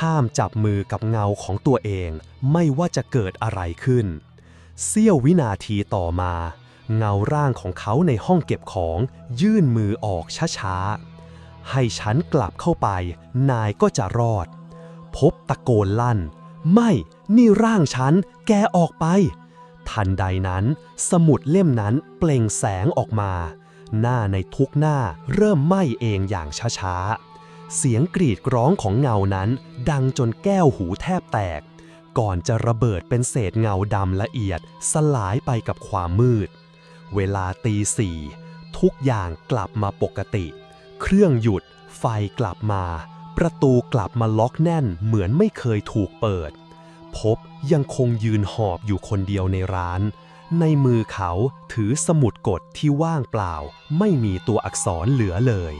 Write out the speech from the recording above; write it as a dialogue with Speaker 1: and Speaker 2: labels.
Speaker 1: ห้ามจับมือกับเงาของตัวเอง ไม่ว่าจะเกิดอะไรขึ้น เสี้ยววินาทีต่อมา เงาร่างของเขาในห้องเก็บของยื่นมือออกช้าๆ ให้ฉันกลับเข้าไป นายก็จะรอด พบตะโกนลั่น ไม่นี่ร่างฉัน แกออกไป ทันใดนั้น สมุดเล่มนั้นเปล่งแสงออกมา หน้าในทุกหน้าเริ่มไหม้เองอย่างช้าๆ เสียงกรีดร้องของเงานั้น ดังจนแก้วหูแทบแตก ก่อนจะระเบิดเป็นเศษเงาดำละเอียดสลายไปกับความมืด เวลาตีสี่ทุกอย่างกลับมาปกติ เครื่องหยุด ไฟกลับมา ประตูกลับมาล็อกแน่นเหมือนไม่เคยถูกเปิด พบยังคงยืนหอบอยู่คนเดียวในร้าน ในมือเขาถือสมุดกดที่ว่างเปล่า ไม่มีตัวอักษรเหลือเลย